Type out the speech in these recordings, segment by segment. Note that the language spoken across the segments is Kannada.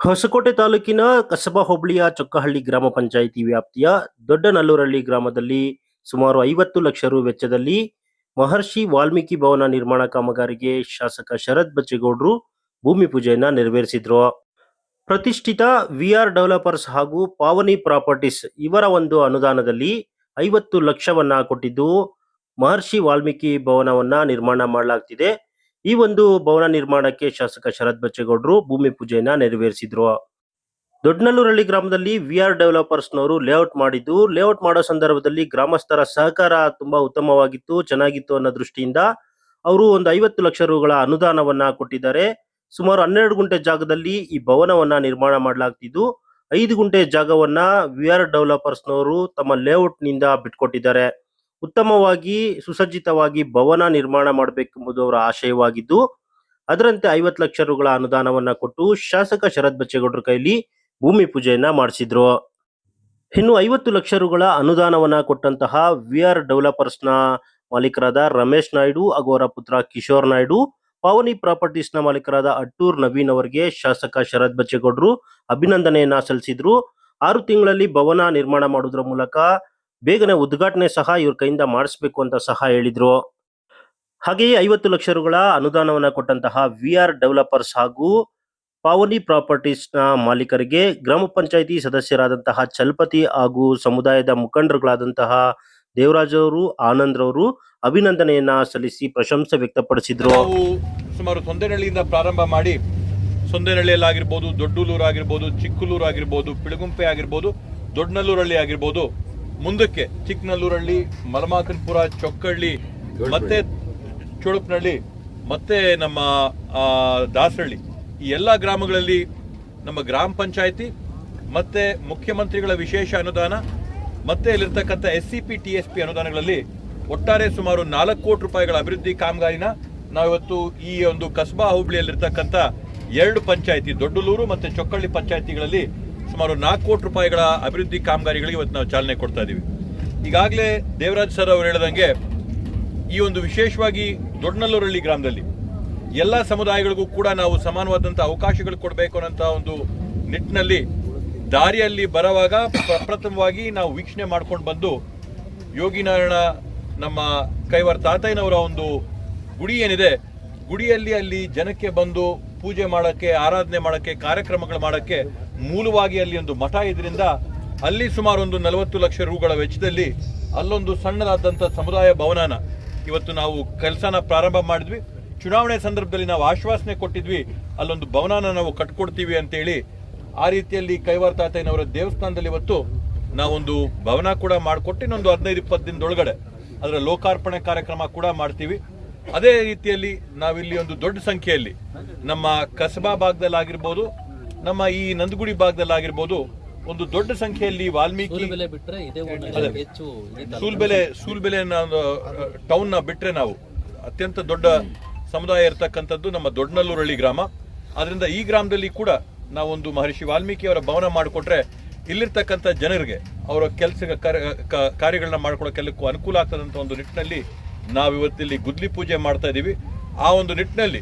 ಹೊಸಕೋಟೆ ತಾಲೂಕಿನ ಕಸಬಾ ಹೋಬಳಿಯ ಚೊಕ್ಕಹಳ್ಳಿ ಗ್ರಾಮ ಪಂಚಾಯಿತಿ ವ್ಯಾಪ್ತಿಯ ದೊಡ್ಡನಲ್ಲೂರಹಳ್ಳಿ ಗ್ರಾಮದಲ್ಲಿ ಸುಮಾರು ಐವತ್ತು ಲಕ್ಷ ರು ವೆಚ್ಚದಲ್ಲಿ ಮಹರ್ಷಿ ವಾಲ್ಮೀಕಿ ಭವನ ನಿರ್ಮಾಣ ಕಾಮಗಾರಿಗೆ ಶಾಸಕ ಶರತ್ ಬಚ್ಚೇಗೌಡರು ಭೂಮಿ ಪೂಜೆಯನ್ನ ನೆರವೇರಿಸಿದ್ರು. ಪ್ರತಿಷ್ಠಿತ ವಿಆರ್ ಡೆವಲಪರ್ಸ್ ಹಾಗೂ ಪಾವನಿ ಪ್ರಾಪರ್ಟೀಸ್ ಇವರ ಒಂದು ಅನುದಾನದಲ್ಲಿ ಐವತ್ತು ಲಕ್ಷವನ್ನ ಕೊಟ್ಟಿದ್ದು ಮಹರ್ಷಿ ವಾಲ್ಮೀಕಿ ಭವನವನ್ನ ನಿರ್ಮಾಣ ಮಾಡಲಾಗ್ತಿದೆ. ಈ ಒಂದು ಭವನ ನಿರ್ಮಾಣಕ್ಕೆ ಶಾಸಕ ಶರತ್ ಬಚ್ಚೇಗೌಡರು ಭೂಮಿ ಪೂಜೆಯನ್ನ ನೆರವೇರಿಸಿದ್ರು. ದೊಡ್ಡನಲ್ಲೂರಳ್ಳಿ ಗ್ರಾಮದಲ್ಲಿ ವಿಆರ್ ಡೆವಲಪರ್ಸ್ನವರು ಲೇಔಟ್ ಮಾಡಿದ್ದು ಲೇಔಟ್ ಮಾಡೋ ಸಂದರ್ಭದಲ್ಲಿ ಗ್ರಾಮಸ್ಥರ ಸಹಕಾರ ತುಂಬಾ ಉತ್ತಮವಾಗಿತ್ತು, ಚೆನ್ನಾಗಿತ್ತು ಅನ್ನೋ ದೃಷ್ಟಿಯಿಂದ ಅವರು ಒಂದು ಐವತ್ತು ಲಕ್ಷ ರೂಗಳ ಅನುದಾನವನ್ನ ಕೊಟ್ಟಿದ್ದಾರೆ. ಸುಮಾರು ಹನ್ನೆರಡು ಗುಂಟೆ ಜಾಗದಲ್ಲಿ ಈ ಭವನವನ್ನ ನಿರ್ಮಾಣ ಮಾಡಲಾಗ್ತಿದ್ದು, ಐದು ಗುಂಟೆ ಜಾಗವನ್ನ ವಿಆರ್ ಡೆವಲಪರ್ಸ್ನವರು ತಮ್ಮ ಲೇಔಟ್ನಿಂದ ಬಿಟ್ಕೊಟ್ಟಿದ್ದಾರೆ. ಉತ್ತಮವಾಗಿ, ಸುಸಜ್ಜಿತವಾಗಿ ಭವನ ನಿರ್ಮಾಣ ಮಾಡಬೇಕೆಂಬುದು ಅವರ ಆಶಯವಾಗಿದ್ದು, ಅದರಂತೆ ಐವತ್ತು ಲಕ್ಷ ರುಗಳ ಅನುದಾನವನ್ನ ಕೊಟ್ಟು ಶಾಸಕ ಶರತ್ ಬಚ್ಚೇಗೌಡರ ಕೈಲಿ ಭೂಮಿ ಪೂಜೆಯನ್ನ ಮಾಡಿಸಿದ್ರು. ಇನ್ನು ಐವತ್ತು ಲಕ್ಷ ರುಗಳ ಅನುದಾನವನ್ನ ಕೊಟ್ಟಂತಹ ವಿಆರ್ ಡೆವಲಪರ್ಸ್ನ ಮಾಲೀಕರಾದ ರಮೇಶ್ ನಾಯ್ಡು ಹಾಗೂ ಅವರ ಪುತ್ರ ಕಿಶೋರ್ ನಾಯ್ಡು, ಪಾವನಿ ಪ್ರಾಪರ್ಟೀಸ್ನ ಮಾಲೀಕರಾದ ಅಟ್ಟೂರ್ ನವೀನ್ ಅವರಿಗೆ ಶಾಸಕ ಶರತ್ ಬಚ್ಚೇಗೌಡರು ಅಭಿನಂದನೆಯನ್ನ ಸಲ್ಲಿಸಿದ್ರು. ಆರು ತಿಂಗಳಲ್ಲಿ ಭವನ ನಿರ್ಮಾಣ ಮಾಡುವುದರ ಮೂಲಕ ಬೇಗನೆ ಉದ್ಘಾಟನೆ ಸಹ ಇವ್ರ ಕೈಯಿಂದ ಮಾಡಿಸ್ಬೇಕು ಅಂತ ಸಹ ಹೇಳಿದ್ರು. ಹಾಗೆಯೇ ಐವತ್ತು ಲಕ್ಷ ರುಗಳ ಅನುದಾನವನ್ನ ಕೊಟ್ಟಂತಹ ವಿ ಆರ್ ಡೆವಲಪರ್ಸ್ ಹಾಗೂ ಪಾವನಿ ಪ್ರಾಪರ್ಟೀಸ್ನ ಮಾಲೀಕರಿಗೆ ಗ್ರಾಮ ಪಂಚಾಯಿತಿ ಸದಸ್ಯರಾದಂತಹ ಚಲಪತಿ ಹಾಗೂ ಸಮುದಾಯದ ಮುಖಂಡರುಗಳಾದಂತಹ ದೇವರಾಜ್ ಅವರು, ಆನಂದ್ ರವರು ಅಭಿನಂದನೆಯನ್ನ ಸಲ್ಲಿಸಿ ಪ್ರಶಂಸೆ ವ್ಯಕ್ತಪಡಿಸಿದ್ರು. ಸುಮಾರು ತೊಂದರೆಹಳ್ಳಿಯಿಂದ ಪ್ರಾರಂಭ ಮಾಡಿ ಸೊಂದೇನಹಳ್ಳಿಯಲ್ಲಿ ಆಗಿರ್ಬೋದು ದೊಡ್ಡೂಲೂರು ಆಗಿರ್ಬೋದು ಚಿಕ್ಕಲೂರು ಆಗಿರ್ಬೋದು ಪಿಳಗುಂಪೆ ಆಗಿರ್ಬೋದು ದೊಡ್ಡನಲ್ಲೂರಳ್ಳಿ ಆಗಿರ್ಬೋದು ಮುಂದಕ್ಕೆ ಚಿಕ್ಕನಲ್ಲೂರಳ್ಳಿ ಮಲಮಾಕನ್ಪುರ ಚೊಕ್ಕಳ್ಳಿ ಮತ್ತೆ ಚೋಳಪ್ಪನಹಳ್ಳಿ ಮತ್ತೆ ನಮ್ಮ ದಾಸರಳ್ಳಿ. ಈ ಎಲ್ಲ ಗ್ರಾಮಗಳಲ್ಲಿ ನಮ್ಮ ಗ್ರಾಮ ಪಂಚಾಯಿತಿ ಮತ್ತೆ ಮುಖ್ಯಮಂತ್ರಿಗಳ ವಿಶೇಷ ಅನುದಾನ ಮತ್ತೆ ಇಲ್ಲಿರ್ತಕ್ಕಂಥ S C P T S P ಅನುದಾನಗಳಲ್ಲಿ ಒಟ್ಟಾರೆ ಸುಮಾರು ನಾಲ್ಕು ಕೋಟಿ ರೂಪಾಯಿಗಳ ಅಭಿವೃದ್ಧಿ ಕಾಮಗಾರಿನ ನಾವಿವತ್ತು ಈ ಒಂದು ಕಸ್ಬಾ ಹೋಬಳಿಯಲ್ಲಿರ್ತಕ್ಕಂಥ ಎರಡು ಪಂಚಾಯಿತಿ ದೊಡ್ಡಲೂರು ಮತ್ತು ಚೊಕ್ಕಳ್ಳಿ ಪಂಚಾಯತಿಗಳಲ್ಲಿ ಸುಮಾರು ನಾಲ್ಕು ಕೋಟಿ ರೂಪಾಯಿಗಳ ಅಭಿವೃದ್ಧಿ ಕಾಮಗಾರಿಗಳಿಗೆ ಇವತ್ತು ನಾವು ಚಾಲನೆ ಕೊಡ್ತಾ ಇದ್ದೀವಿ ಈಗಾಗಲೇ ದೇವರಾಜ್ ಸರ್ ಅವರು ಹೇಳಿದಂಗೆ ಈ ಒಂದು ವಿಶೇಷವಾಗಿ ದೊಡ್ಡನಲ್ಲೂರಳ್ಳಿ ಗ್ರಾಮದಲ್ಲಿ ಎಲ್ಲ ಸಮುದಾಯಗಳಿಗೂ ಕೂಡ ನಾವು ಸಮಾನವಾದಂಥ ಅವಕಾಶಗಳು ಕೊಡಬೇಕು ಅನ್ನೋಂಥ ಒಂದು ನಿಟ್ಟಿನಲ್ಲಿ ದಾರಿಯಲ್ಲಿ ಬರುವಾಗ ಪ್ರಪ್ರಥಮವಾಗಿ ನಾವು ವೀಕ್ಷಣೆ ಮಾಡ್ಕೊಂಡು ಬಂದು ಯೋಗಿನಾರಾಯಣ ನಮ್ಮ ಕೈವರ್ ತಾತಯ್ಯನವರ ಒಂದು ಗುಡಿ ಏನಿದೆ, ಗುಡಿಯಲ್ಲಿ ಅಲ್ಲಿ ಜನಕ್ಕೆ ಬಂದು ಪೂಜೆ ಮಾಡೋಕ್ಕೆ, ಆರಾಧನೆ ಮಾಡೋಕ್ಕೆ, ಕಾರ್ಯಕ್ರಮಗಳು ಮಾಡೋಕ್ಕೆ ಮೂಲವಾಗಿ ಅಲ್ಲಿ ಒಂದು ಮಠ ಇದರಿಂದ ಅಲ್ಲಿ ಸುಮಾರು ಒಂದು ನಲವತ್ತು ಲಕ್ಷ ರೂಗಳ ವೆಚ್ಚದಲ್ಲಿ ಅಲ್ಲೊಂದು ಸಣ್ಣದಾದಂಥ ಸಮುದಾಯ ಭವನನ ಇವತ್ತು ನಾವು ಕೆಲಸನ ಪ್ರಾರಂಭ ಮಾಡಿದ್ವಿ. ಚುನಾವಣೆ ಸಂದರ್ಭದಲ್ಲಿ ನಾವು ಆಶ್ವಾಸನೆ ಕೊಟ್ಟಿದ್ವಿ. ಅಲ್ಲೊಂದು ಭವನನ ನಾವು ಕಟ್ಕೊಡ್ತೀವಿ ಅಂತೇಳಿ ಆ ರೀತಿಯಲ್ಲಿ ಕೈವಾರ ತಾತಯ್ಯನವರ ದೇವಸ್ಥಾನದಲ್ಲಿ ಇವತ್ತು ನಾವೊಂದು ಭವನ ಕೂಡ ಮಾಡಿಕೊಟ್ಟು ಇನ್ನೊಂದು ಹದಿನೈದು ಇಪ್ಪತ್ತು ದಿನದೊಳಗಡೆ ಅದರ ಲೋಕಾರ್ಪಣೆ ಕಾರ್ಯಕ್ರಮ ಕೂಡ ಮಾಡ್ತೀವಿ. ಅದೇ ರೀತಿಯಲ್ಲಿ ನಾವಿಲ್ಲಿ ಒಂದು ದೊಡ್ಡ ಸಂಖ್ಯೆಯಲ್ಲಿ ನಮ್ಮ ಕಸಬಾ ಭಾಗದಲ್ಲಾಗಿರ್ಬೋದು ನಮ್ಮ ಈ ನಂದಗುಡಿ ಭಾಗದಲ್ಲಾಗಿರ್ಬೋದು ಒಂದು ದೊಡ್ಡ ಸಂಖ್ಯೆಯಲ್ಲಿ ವಾಲ್ಮೀಕಿ ಸೂಲ್ಬೆಲೆ ಸೂಲ್ಬೆಲೆ ಟೌನ್ನ ಬಿಟ್ರೆ ನಾವು ಅತ್ಯಂತ ದೊಡ್ಡ ಸಮುದಾಯ ಇರತಕ್ಕಂಥದ್ದು ನಮ್ಮ ದೊಡ್ಡನಲ್ಲೂರಳ್ಳಿ ಗ್ರಾಮ. ಅದರಿಂದ ಈ ಗ್ರಾಮದಲ್ಲಿ ಕೂಡ ನಾವೊಂದು ಮಹರ್ಷಿ ವಾಲ್ಮೀಕಿ ಅವರ ಭವನ ಮಾಡಿಕೊಟ್ರೆ ಇಲ್ಲಿರ್ತಕ್ಕಂಥ ಜನರಿಗೆ ಅವರ ಕೆಲಸ ಕಾರ್ಯಗಳನ್ನ ಕೆಲಕ್ಕೂ ಅನುಕೂಲ ಆಗ್ತದಂತ ಒಂದು ನಿಟ್ಟಿನಲ್ಲಿ ನಾವು ಇವತ್ತಿಲ್ಲಿ ಗುದ್ಲಿ ಪೂಜೆ ಮಾಡ್ತಾ ಇದ್ದೀವಿ ಆ ಒಂದು ನಿಟ್ಟಿನಲ್ಲಿ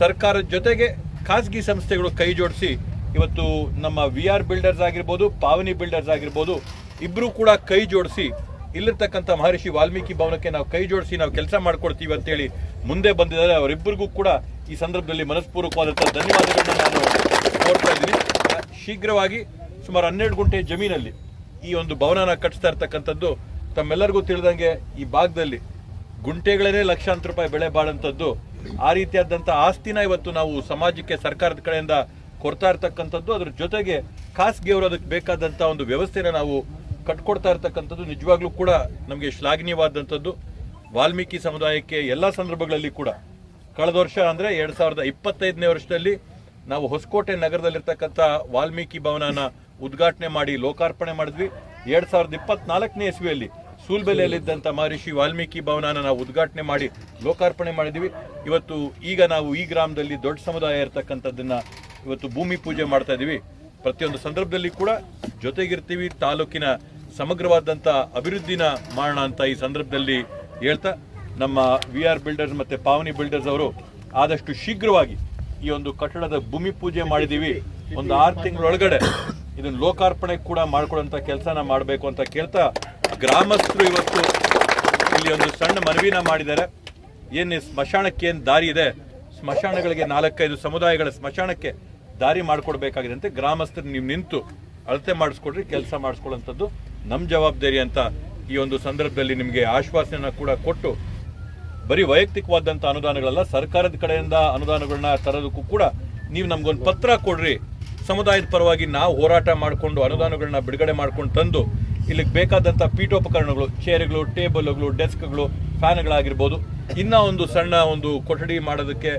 ಸರ್ಕಾರದ ಜೊತೆಗೆ ಖಾಸಗಿ ಸಂಸ್ಥೆಗಳು ಕೈ ಜೋಡಿಸಿ ಇವತ್ತು ನಮ್ಮ ವಿ ಆರ್ ಬಿಲ್ಡರ್ಸ್ ಆಗಿರ್ಬೋದು ಪಾವನಿ ಬಿಲ್ಡರ್ಸ್ ಆಗಿರ್ಬೋದು ಇಬ್ಬರೂ ಕೂಡ ಕೈ ಜೋಡಿಸಿ ಇಲ್ಲಿರ್ತಕ್ಕಂಥ ಮಹರ್ಷಿ ವಾಲ್ಮೀಕಿ ಭವನಕ್ಕೆ ನಾವು ಕೈ ಜೋಡಿಸಿ ನಾವು ಕೆಲಸ ಮಾಡ್ಕೊಡ್ತೀವಿ ಅಂತೇಳಿ ಮುಂದೆ ಬಂದಿದ್ದಾರೆ. ಅವರಿಬ್ಬರಿಗೂ ಕೂಡ ಈ ಸಂದರ್ಭದಲ್ಲಿ ಮನಸ್ಪೂರ್ವಕವಾದಂಥ ಧನ್ಯವಾದಗಳನ್ನು ನಾನು ಕೋರ್ತಾ ಇದ್ದೀನಿ. ಶೀಘ್ರವಾಗಿ ಸುಮಾರು ಹನ್ನೆರಡು ಗುಂಟೆ ಜಮೀನಲ್ಲಿ ಈ ಒಂದು ಭವನನ ಕಟ್ಟಿಸ್ತಾ ಇರ್ತಕ್ಕಂಥದ್ದು ತಮ್ಮೆಲ್ಲರಿಗೂ ತಿಳಿದಂಗೆ ಈ ಭಾಗದಲ್ಲಿ ಗುಂಟೆಗಳೇ ಲಕ್ಷಾಂತರ ರೂಪಾಯಿ ಬೆಳೆ ಬಾಳಂಥದ್ದು ಆ ರೀತಿಯಾದಂಥ ಆಸ್ತಿನ ಇವತ್ತು ನಾವು ಸಮಾಜಕ್ಕೆ, ಸರ್ಕಾರದ ಕಡೆಯಿಂದ ಕೊಡ್ತಾ ಇರ್ತಕ್ಕಂಥದ್ದು, ಅದ್ರ ಜೊತೆಗೆ ಖಾಸಗಿಯವರು ಅದಕ್ಕೆ ಬೇಕಾದಂಥ ಒಂದು ವ್ಯವಸ್ಥೆನ ನಾವು ಕಟ್ಕೊಡ್ತಾ ಇರ್ತಕ್ಕಂಥದ್ದು ನಿಜವಾಗ್ಲೂ ಕೂಡ ನಮಗೆ ಶ್ಲಾಘನೀಯವಾದಂಥದ್ದು. ವಾಲ್ಮೀಕಿ ಸಮುದಾಯಕ್ಕೆ ಎಲ್ಲ ಸಂದರ್ಭಗಳಲ್ಲಿ ಕೂಡ ಕಳೆದ ವರ್ಷ ಅಂದರೆ ಎರಡು ಸಾವಿರದ ಇಪ್ಪತ್ತೈದನೇ ವರ್ಷದಲ್ಲಿ ನಾವು ಹೊಸಕೋಟೆ ನಗರದಲ್ಲಿರ್ತಕ್ಕಂಥ ವಾಲ್ಮೀಕಿ ಭವನನ ಉದ್ಘಾಟನೆ ಮಾಡಿ ಲೋಕಾರ್ಪಣೆ ಮಾಡಿದ್ವಿ. ಎರಡು ಸಾವಿರದ ಇಪ್ಪತ್ನಾಲ್ಕನೇ ಇಸ್ವಿಯಲ್ಲಿ ಸೂಲ್ಬೆಲೆಯಲ್ಲಿದ್ದಂಥ ಮಹರ್ಷಿ ವಾಲ್ಮೀಕಿ ಭವನನ ನಾವು ಉದ್ಘಾಟನೆ ಮಾಡಿ ಲೋಕಾರ್ಪಣೆ ಮಾಡಿದ್ವಿ ಇವತ್ತು ಈಗ ನಾವು ಈ ಗ್ರಾಮದಲ್ಲಿ ದೊಡ್ಡ ಸಮುದಾಯ ಇರತಕ್ಕಂಥದ್ದನ್ನ ಇವತ್ತು ಭೂಮಿ ಪೂಜೆ ಮಾಡ್ತಾ ಇದ್ದೀವಿ. ಪ್ರತಿಯೊಂದು ಸಂದರ್ಭದಲ್ಲಿ ಕೂಡ ಜೊತೆಗಿರ್ತೀವಿ. ತಾಲೂಕಿನ ಸಮಗ್ರವಾದಂಥ ಅಭಿವೃದ್ಧಿನ ಮಾಡೋಣ ಅಂತ ಈ ಸಂದರ್ಭದಲ್ಲಿ ಹೇಳ್ತಾ ನಮ್ಮ ವಿ ಆರ್ ಬಿಲ್ಡರ್ಸ್ ಮತ್ತು ಪಾವನಿ ಬಿಲ್ಡರ್ಸ್ ಅವರು ಆದಷ್ಟು ಶೀಘ್ರವಾಗಿ ಈ ಒಂದು ಕಟ್ಟಡದ ಭೂಮಿ ಪೂಜೆ ಮಾಡಿದ್ದೀವಿ. ಒಂದು ಆರು ತಿಂಗಳೊಳಗಡೆ ಇದನ್ನು ಲೋಕಾರ್ಪಣೆ ಕೂಡ ಮಾಡ್ಕೊಳ್ಳೋಂಥ ಕೆಲಸನ ಮಾಡಬೇಕು ಅಂತ ಕೇಳ್ತಾ ಗ್ರಾಮಸ್ಥರು ಇವತ್ತು ಇಲ್ಲಿ ಒಂದು ಸಣ್ಣ ಮನವಿನ ಮಾಡಿದ್ದಾರೆ. ಏನು ಸ್ಮಶಾನಕ್ಕೆ ಏನು ದಾರಿ ಇದೆ? ಸ್ಮಶಾನಗಳಿಗೆ ನಾಲ್ಕೈದು ಸಮುದಾಯಗಳ ಸ್ಮಶಾನಕ್ಕೆ ದಾರಿ ಮಾಡಿಕೊಡ್ಬೇಕಾಗಿದೆ ಅಂತ ಗ್ರಾಮಸ್ಥರು ನೀವು ನಿಂತು ಅಳತೆ ಮಾಡಿಸ್ಕೊಡ್ರಿ, ಕೆಲಸ ಮಾಡಿಸ್ಕೊಳ್ಳೋಂಥದ್ದು ನಮ್ಮ ಜವಾಬ್ದಾರಿ ಅಂತ ಈ ಒಂದು ಸಂದರ್ಭದಲ್ಲಿ ನಿಮಗೆ ಆಶ್ವಾಸನೆಯನ್ನು ಕೂಡ ಕೊಟ್ಟು, ಬರೀ ವೈಯಕ್ತಿಕವಾದಂಥ ಅನುದಾನಗಳಲ್ಲ, ಸರ್ಕಾರದ ಕಡೆಯಿಂದ ಅನುದಾನಗಳನ್ನ ತರೋದಕ್ಕೂ ಕೂಡ ನೀವು ನಮಗೊಂದು ಪತ್ರ ಕೊಡ್ರಿ. ಸಮುದಾಯದ ಪರವಾಗಿ ನಾವು ಹೋರಾಟ ಮಾಡಿಕೊಂಡು ಅನುದಾನಗಳನ್ನ ಬಿಡುಗಡೆ ಮಾಡ್ಕೊಂಡು ತಂದು ಇಲ್ಲಿಗೆ ಬೇಕಾದಂಥ ಪೀಠೋಪಕರಣಗಳು ಚೇರ್ಗಳು ಟೇಬಲ್ಗಳು ಡೆಸ್ಕ್ಗಳು ಫ್ಯಾನ್ಗಳಾಗಿರ್ಬೋದು ಇನ್ನ ಒಂದು ಸಣ್ಣ ಒಂದು ಕೊಠಡಿ ಮಾಡೋದಕ್ಕೆ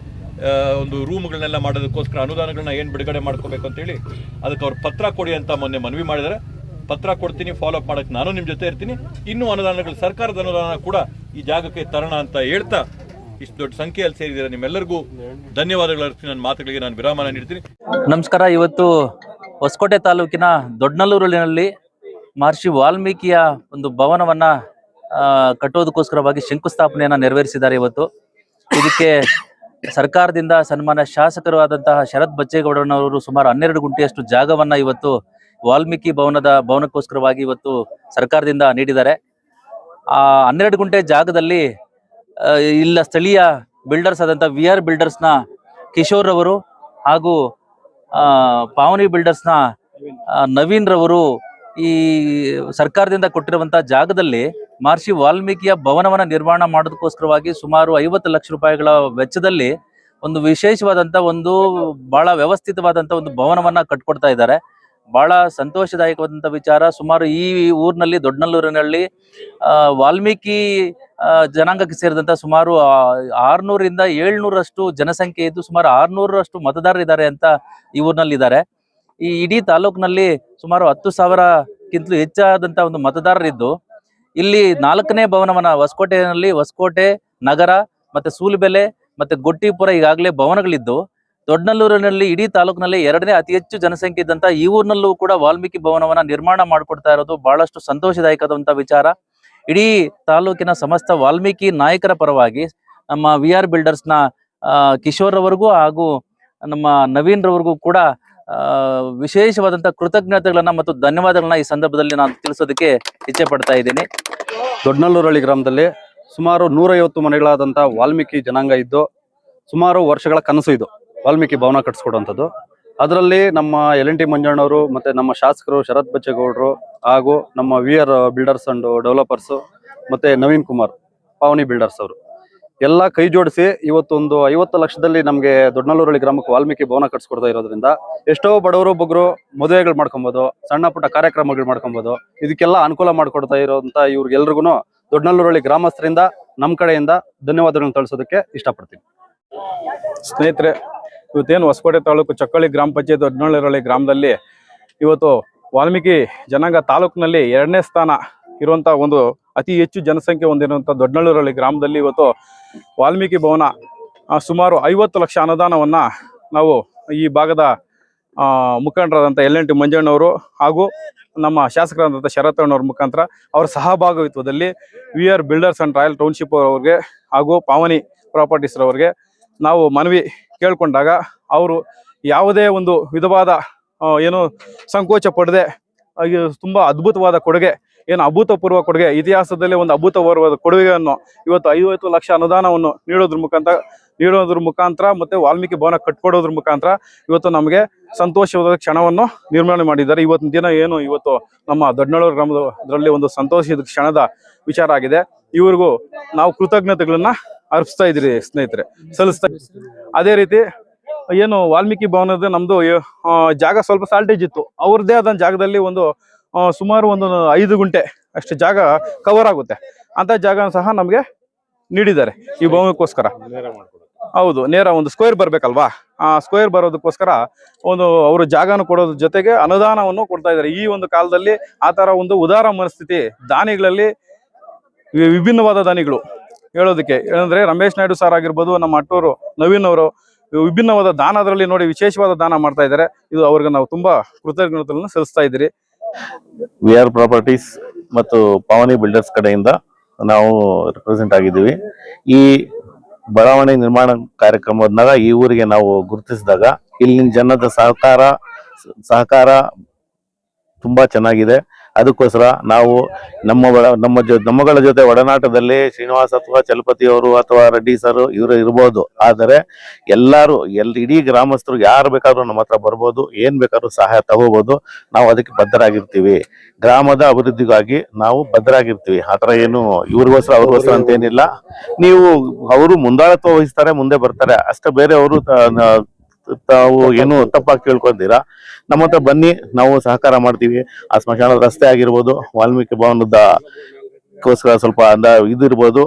ಒಂದು ರೂಮ್ಗಳನ್ನೆಲ್ಲ ಮಾಡೋದಕ್ಕೋಸ್ಕರ ಅನುದಾನಗಳನ್ನ ಏನು ಬಿಡುಗಡೆ ಮಾಡ್ಕೋಬೇಕು ಅಂತೇಳಿ ಅದಕ್ಕೆ ಅವ್ರು ಪತ್ರ ಕೊಡಿ ಅಂತ ಮೊನ್ನೆ ಮನವಿ ಮಾಡಿದರೆ ಪತ್ರ ಕೊಡ್ತೀನಿ ಫಾಲೋ ಅಪ್ ಮಾಡಕ್ಕೆ ನಾನು ನಿಮ್ಮ ಜೊತೆ ಇರ್ತೀನಿ. ಇನ್ನೂ ಅನುದಾನಗಳು, ಸರ್ಕಾರದ ಅನುದಾನ ಕೂಡ ಈ ಜಾಗಕ್ಕೆ ತರೋಣ ಅಂತ ಹೇಳ್ತಾ ಇಷ್ಟು ದೊಡ್ಡ ಸಂಖ್ಯೆಯಲ್ಲಿ ಸೇರಿದಿರ ನಿಮ್ಮೆಲ್ಲರಿಗೂ. ಧನ್ಯವಾದಗಳು, ಅರ್ಪಿಸಿ ನನ್ನ ಮಾತುಗಳಿಗೆ ನಾನು ವಿರಾಮನ ನೀಡ್ತೀನಿ. ನಮಸ್ಕಾರ, ಇವತ್ತು ಹೊಸಕೋಟೆ ತಾಲೂಕಿನ ದೊಡ್ಡನಲ್ಲೂರಿನಲ್ಲಿ ಮಹರ್ಷಿ ವಾಲ್ಮೀಕಿಯ ಒಂದು ಭವನವನ್ನ ಕಟ್ಟೋದಕ್ಕೋಸ್ಕರವಾಗಿ ಶಂಕುಸ್ಥಾಪನೆಯನ್ನ ನೆರವೇರಿಸಿದ್ದಾರೆ ಇವತ್ತು. ಇದಕ್ಕೆ ಸರ್ಕಾರದಿಂದ ಸನ್ಮಾನ ಶಾಸಕರು ಆದಂತಹ ಶರತ್ ಬಚ್ಚೇಗೌಡರವರು ಸುಮಾರು ಹನ್ನೆರಡು ಗುಂಟೆಯಷ್ಟು ಜಾಗವನ್ನ ಇವತ್ತು ವಾಲ್ಮೀಕಿ ಭವನದ ಭವನಕ್ಕೋಸ್ಕರವಾಗಿ ಇವತ್ತು ಸರ್ಕಾರದಿಂದ ನೀಡಿದ್ದಾರೆ. ಆ, ಹನ್ನೆರಡು ಗುಂಟೆ ಜಾಗದಲ್ಲಿ ಇಲ್ಲ, ಸ್ಥಳೀಯ ಬಿಲ್ಡರ್ಸ್ ಆದಂತ ವಿ ಆರ್ ಬಿಲ್ಡರ್ಸ್ನ ಕಿಶೋರ್ ಅವರು ಹಾಗೂ ಪಾವನಿ ಬಿಲ್ಡರ್ಸ್ನ ನವೀನ್ ರವರು ಈ ಸರ್ಕಾರದಿಂದ ಕೊಟ್ಟಿರುವಂತಹ ಜಾಗದಲ್ಲಿ ಮಹರ್ಷಿ ವಾಲ್ಮೀಕಿಯ ಭವನವನ್ನ ನಿರ್ಮಾಣ ಮಾಡೋದಕ್ಕೋಸ್ಕರವಾಗಿ ಸುಮಾರು ಐವತ್ತು ಲಕ್ಷ ರೂಪಾಯಿಗಳ ವೆಚ್ಚದಲ್ಲಿ ಒಂದು ವಿಶೇಷವಾದಂತ ಒಂದು ಬಹಳ ವ್ಯವಸ್ಥಿತವಾದಂತ ಒಂದು ಭವನವನ್ನ ಕಟ್ಕೊಡ್ತಾ ಇದ್ದಾರೆ. ಬಹಳ ಸಂತೋಷದಾಯಕವಾದಂತ ವಿಚಾರ. ಸುಮಾರು ಈ ಊರಿನಲ್ಲಿ, ದೊಡ್ಡನಲ್ಲೂರಿನಲ್ಲಿ ವಾಲ್ಮೀಕಿ ಜನಾಂಗಕ್ಕೆ ಸೇರಿದಂತ ಸುಮಾರು ಆರ್ನೂರಿಂದ ಏಳ್ನೂರಷ್ಟು ಜನಸಂಖ್ಯೆ ಇದ್ದು ಸುಮಾರು ಆರ್ನೂರಷ್ಟು ಮತದಾರರಿದ್ದಾರೆ ಅಂತ ಈ ಊರಿನಲ್ಲಿ ಇದ್ದಾರೆ ಈ ಇಡೀ ತಾಲೂಕಿನಲ್ಲಿ ಸುಮಾರು ಹತ್ತು ಸಾವಿರಕ್ಕಿಂತಲೂ ಹೆಚ್ಚಾದಂತ ಒಂದು ಮತದಾರರಿದ್ದು, ಇಲ್ಲಿ ನಾಲ್ಕನೇ ಭವನವನ್ನ ಹೊಸಕೋಟೆಯಲ್ಲಿ ಹೊಸಕೋಟೆ, ನಗರ ಮತ್ತೆ ಸೂಲ್ಬೆಲೆ ಮತ್ತೆ ಗೊಟ್ಟಿಪುರ ಈಗಾಗಲೇ ಭವನಗಳಿದ್ದು, ದೊಡ್ಡನಲ್ಲೂರಿನಲ್ಲಿ ಇಡೀ ತಾಲೂಕಿನಲ್ಲಿ ಎರಡನೇ ಅತಿ ಹೆಚ್ಚು ಜನಸಂಖ್ಯೆ ಇದ್ದಂತ ಈ ಊರಿನಲ್ಲೂ ಕೂಡ ವಾಲ್ಮೀಕಿ ಭವನವನ್ನ ನಿರ್ಮಾಣ ಮಾಡಿಕೊಡ್ತಾ ಇರೋದು ಬಹಳಷ್ಟು ಸಂತೋಷದಾಯಕದಂತ ವಿಚಾರ. ಇಡೀ ತಾಲೂಕಿನ ಸಮಸ್ತ ವಾಲ್ಮೀಕಿ ನಾಯಕರ ಪರವಾಗಿ ನಮ್ಮ ವಿ ಆರ್ ಬಿಲ್ಡರ್ಸ್ನ ಕಿಶೋರ್ ರವರಿಗೂ ಹಾಗೂ ನಮ್ಮ ನವೀನ್ ರವರಿಗೂ ಕೂಡ ವಿಶೇಷವಾದಂತ ಕೃತಜ್ಞತೆಗಳನ್ನ ಮತ್ತು ಧನ್ಯವಾದಗಳನ್ನ ಈ ಸಂದರ್ಭದಲ್ಲಿ ನಾನು ತಿಳಿಸೋದಕ್ಕೆ ಇಚ್ಛೆ ಪಡ್ತಾ ಇದ್ದೀನಿ. ದೊಡ್ಡನಲ್ಲೂರಳ್ಳಿ ಗ್ರಾಮದಲ್ಲಿ ಸುಮಾರು ನೂರೈವತ್ತು ಮನೆಗಳಾದಂಥ ವಾಲ್ಮೀಕಿ ಜನಾಂಗ ಇದ್ದು, ಸುಮಾರು ವರ್ಷಗಳ ಕನಸು ಇದು, ವಾಲ್ಮೀಕಿ ಭವನ ಕಟ್ಸ್ಕೊಡುವಂಥದ್ದು. ಅದರಲ್ಲಿ ನಮ್ಮ ಎಲ್ ಎನ್ ಟಿ ಮಂಜಣ್ಣವರು ಮತ್ತೆ ನಮ್ಮ ಶಾಸಕರು ಶರತ್ ಬಚ್ಚೇಗೌಡರು ಹಾಗೂ ನಮ್ಮ V R builders and developers ಮತ್ತೆ ನವೀನ್ ಕುಮಾರ್, ಪಾವನಿ ಬಿಲ್ಡರ್ಸ್ ಅವರು. ಎಲ್ಲ ಕೈ ಜೋಡಿಸಿ ಇವತ್ತೊಂದು ಐವತ್ತು ಲಕ್ಷದಲ್ಲಿ ನಮಗೆ ದೊಡ್ಡನಲ್ಲೂರಳ್ಳಿ ಗ್ರಾಮಕ್ಕೆ ವಾಲ್ಮೀಕಿ ಭವನ ಕಟ್ಸ್ಕೊಡ್ತಾ ಇರೋದ್ರಿಂದ ಎಷ್ಟೋ ಬಡವರು, ಬಗ್ಗರು ಮದುವೆಗಳು ಮಾಡ್ಕೊಬೋದು, ಸಣ್ಣ ಪುಟ್ಟ ಕಾರ್ಯಕ್ರಮಗಳು ಮಾಡ್ಕೊಬೋದು, ಇದಕ್ಕೆಲ್ಲ ಅನುಕೂಲ ಮಾಡಿಕೊಡ್ತಾ ಇರೋಂಥ ಇವ್ರಿಗೆಲ್ರಿಗೂ ದೊಡ್ಡನಲ್ಲೂರಳ್ಳಿ ಗ್ರಾಮಸ್ಥರಿಂದ ನಮ್ಮ ಕಡೆಯಿಂದ ಧನ್ಯವಾದಗಳನ್ನು ತಳಿಸೋದಕ್ಕೆ ಇಷ್ಟಪಡ್ತೀನಿ. ಸ್ನೇಹಿತರೆ, ಇವತ್ತೇನು ಹೊಸಕೋಟೆ ತಾಲೂಕು ಚಕ್ಕಳ್ಳಿ ಗ್ರಾಮ ಪಂಚಾಯತ್ ದೊಡ್ಡನಳ್ಳಿರಳ್ಳಿ ಗ್ರಾಮದಲ್ಲಿ ಇವತ್ತು ವಾಲ್ಮೀಕಿ ಜನಾಂಗ ತಾಲೂಕಿನಲ್ಲಿ ಎರಡನೇ ಸ್ಥಾನ ಇರುವಂತ ಒಂದು ಅತಿ ಹೆಚ್ಚು ಜನಸಂಖ್ಯೆ ಹೊಂದಿರುವಂತ ದೊಡ್ಡನಳ್ಳೂರಲ್ಲಿ ಗ್ರಾಮದಲ್ಲಿ ಇವತ್ತು ವಾಲ್ಮೀಕಿ ಭವನ ಸುಮಾರು ಐವತ್ತು ಲಕ್ಷ ಅನುದಾನವನ್ನ ನಾವು ಈ ಭಾಗದ ಮುಖಂಡರಾದಂಥ ಎಲ್ ಎನ್ ಟಿ ಮಂಜಣ್ಣವರು ಹಾಗೂ ನಮ್ಮ ಶಾಸಕರಾದಂಥ ಶರತ್ಣ್ಣವ್ರ ಮುಖಾಂತರ ಅವರ ಸಹಭಾಗಿತ್ವದಲ್ಲಿ V R builders and royal township ಅವ್ರಿಗೆ ಹಾಗೂ ಪಾವನಿ ಪ್ರಾಪರ್ಟೀಸ್ರವ್ರಿಗೆ ನಾವು ಮನವಿ ಕೇಳಿಕೊಂಡಾಗ ಅವರು ಯಾವುದೇ ಒಂದು ವಿಧವಾದ ಏನು ಸಂಕೋಚ ಪಡದೆ ತುಂಬಾ ಅದ್ಭುತವಾದ ಕೊಡುಗೆ ಏನು ಅಭೂತಪೂರ್ವ ಕೊಡುಗೆ, ಇತಿಹಾಸದಲ್ಲಿ ಒಂದು ಅಭೂತಪೂರ್ವದ ಕೊಡುಗೆಯನ್ನು ಇವತ್ತು ಐವತ್ತು ಲಕ್ಷ ಅನುದಾನವನ್ನು ನೀಡೋದ್ರ ಮುಖಾಂತರ ನೀಡೋದ್ರ ಮುಖಾಂತರ ಮತ್ತೆ ವಾಲ್ಮೀಕಿ ಭವನ ಕಟ್ಕೊಡೋದ್ರ ಮುಖಾಂತರ ಇವತ್ತು ನಮಗೆ ಸಂತೋಷವಾದ ಕ್ಷಣವನ್ನು ನಿರ್ಮಾಣ ಮಾಡಿದ್ದಾರೆ. ಇವತ್ತಿನ ದಿನ ಏನು ಇವತ್ತು ನಮ್ಮ ದೊಡ್ಡನಳ್ಳೂರು ಗ್ರಾಮದಲ್ಲಿ ಒಂದು ಸಂತೋಷದ ಕ್ಷಣದ ವಿಚಾರ ಆಗಿದೆ. ಇವ್ರಿಗೂ ನಾವು ಕೃತಜ್ಞತೆಗಳನ್ನ ಅರ್ಪಿಸ್ತಾ ಇದ್ರಿ ಸ್ನೇಹಿತರೆ, ಸಲ್ಲಿಸ್ತಾ ಅದೇ ರೀತಿ ಏನು ವಾಲ್ಮೀಕಿ ಭವನದ ನಮ್ದು ಜಾಗ ಸ್ವಲ್ಪ ಸಾಲ್ಟೇಜ್ ಇತ್ತು. ಅವ್ರದ್ದೇ ಆದ ಜಾಗದಲ್ಲಿ ಒಂದು ಸುಮಾರು ಒಂದು ಐದು ಗುಂಟೆ ಅಷ್ಟು ಜಾಗ ಕವರ್ ಆಗುತ್ತೆ. ಅಂತ ಜಾಗ ಸಹ ನಮಗೆ ನೀಡಿದ್ದಾರೆ ಈ ಭವನಕ್ಕೋಸ್ಕರ ಹೌದು, ನೇರ ಒಂದು ಸ್ಕ್ವೇರ್ ಬರ್ಬೇಕಲ್ವಾ? ಆ ಸ್ಕ್ವೇರ್ ಬರೋದಕ್ಕೋಸ್ಕರ ಒಂದು ಅವರು ಜಾಗನ ಕೊಡೋದ್ರ ಜೊತೆಗೆ ಅನುದಾನವನ್ನು ಕೊಡ್ತಾ ಇದ್ದಾರೆ. ಈ ಒಂದು ಕಾಲದಲ್ಲಿ ಆ ತರ ಒಂದು ಉದಾರ ಮನಸ್ಥಿತಿ, ದಾನಿಗಳಲ್ಲಿ ವಿಭಿನ್ನವಾದ ದಾನಿಗಳು ಹೇಳೋದಕ್ಕೆ, ಏನಂದ್ರೆ ರಮೇಶ್ ನಾಯ್ಡು ಸರ್ ಆಗಿರ್ಬೋದು, ನಮ್ಮ ಅಟ್ಟೂರು ನವೀನ್ ಅವರು ವಿಭಿನ್ನವಾದ ದಾನ ಅದರಲ್ಲಿ ನೋಡಿ ವಿಶೇಷವಾದ ದಾನ ಮಾಡ್ತಾ ಇದ್ದಾರೆ. ಇದು ಅವ್ರಿಗೆ ನಾವು ತುಂಬಾ ಕೃತಜ್ಞತೆಗಳನ್ನು ಸಲ್ಲಿಸ್ತಾ ಇದ್ದೀರಿ. ವಿ ಆರ್ ಪ್ರಾಪರ್ಟೀಸ್ ಮತ್ತು ಪಾವನಿ ಬಿಲ್ಡರ್ಸ್ ಕಡೆಯಿಂದ ನಾವು ರೆಪ್ರೆಸೆಂಟ್ ಆಗಿದ್ದೀವಿ. ಈ ಬಡಾವಣೆ ನಿರ್ಮಾಣ ಕಾರ್ಯಕ್ರಮದಾಗ ಈ ಊರಿಗೆ ನಾವು ಗುರುತಿಸಿದಾಗ ಇಲ್ಲಿನ ಜನದ ಸಹಕಾರ ಸಹಕಾರ ತುಂಬಾ ಚೆನ್ನಾಗಿದೆ. ಅದಕ್ಕೋಸ್ಕರ ನಾವು ನಮ್ಮ ನಮ್ಮ ನಮ್ಮಗಳ ಜೊತೆ ಒಡನಾಟದಲ್ಲಿ ಶ್ರೀನಿವಾಸ್ ಅಥವಾ ಚಲಪತಿ ಅವರು ಅಥವಾ ರೆಡ್ಡಿ ಸರ್ ಇವರು ಇರ್ಬೋದು. ಆದರೆ ಎಲ್ಲರೂ, ಎಲ್ ಇಡೀ ಗ್ರಾಮಸ್ಥರು ಯಾರು ಬೇಕಾದ್ರೂ ನಮ್ಮ ಹತ್ರ ಬರ್ಬೋದು, ಏನು ಬೇಕಾದ್ರೂ ಸಹಾಯ ತಗೋಬಹುದು ನಾವು ಅದಕ್ಕೆ ಬದ್ಧರಾಗಿರ್ತೀವಿ. ಗ್ರಾಮದ ಅಭಿವೃದ್ಧಿಗಾಗಿ ನಾವು ಬದ್ಧರಾಗಿರ್ತೀವಿ. ಥರ ಏನು ಇವ್ರಿಗೋಸ್ಕರ ಅವ್ರಿಗೋಸ್ಕರ ಅಂತ ಏನಿಲ್ಲ ನೀವು ಅವರು ಮುಂದಾಳತ್ವ ವಹಿಸ್ತಾರೆ, ಮುಂದೆ ಬರ್ತಾರೆ. ಅಷ್ಟೇ ಬೇರೆ ಅವರು ತಾವು ಏನು ತಪ್ಪಾಗಿ ಕೇಳ್ಕೊಂತೀರಾ? ನಮ್ಮ ಹತ್ರ ಬನ್ನಿ ನಾವು ಸಹಕಾರ ಮಾಡ್ತೀವಿ. ಆ ಸ್ಮಶಾನದ ರಸ್ತೆ ಆಗಿರ್ಬೋದು ವಾಲ್ಮೀಕಿ ಭವನದ ಕೋಸ್ಕರ ಸ್ವಲ್ಪ ಅಂದ ಇದಿರ್ಬೋದು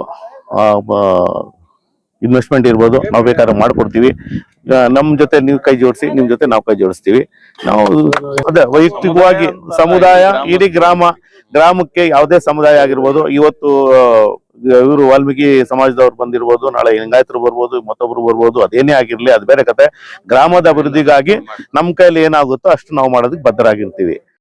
ಇನ್ವೆಸ್ಟ್ಮೆಂಟ್ ಇರ್ಬೋದು ನಾವು ಬೇಕಾದ್ರೆ ಮಾಡ್ಕೊಡ್ತೀವಿ. ನಮ್ಮ ನಮ್ ಜೊತೆ ನೀವು ಕೈ ಜೋಡಿಸಿ ನಿಮ್ ಜೊತೆ ನಾವು ಕೈ ಜೋಡಿಸ್ತೀವಿ. ನಾವು ಅದೇ ವೈಯಕ್ತಿಕವಾಗಿ ಸಮುದಾಯ ಇಡೀ ಗ್ರಾಮ ಗ್ರಾಮಕ್ಕೆ ಯಾವುದೇ ಸಮುದಾಯ ಆಗಿರ್ಬೋದು ಇವತ್ತು ಇವರು ವಾಲ್ಮೀಕಿ ಸಮಾಜದವ್ರು ಬಂದಿರ್ಬೋದು, ನಾಳೆ ಲಿಂಗಾಯತರು ಬರ್ಬೋದು, ಮತ್ತೊಬ್ರು ಬರ್ಬೋದು, ಅದೇನೇ ಆಗಿರ್ಲಿ, ಅದು ಬೇರೆ ಕತೆ. ಗ್ರಾಮದ ಅಭಿವೃದ್ಧಿಗಾಗಿ ನಮ್ ಕೈಲಿ ಏನಾಗುತ್ತೋ ಅಷ್ಟು ನಾವು ಮಾಡೋದಕ್ಕೆ ಬದ್ಧರಾಗಿರ್ತೀವಿ.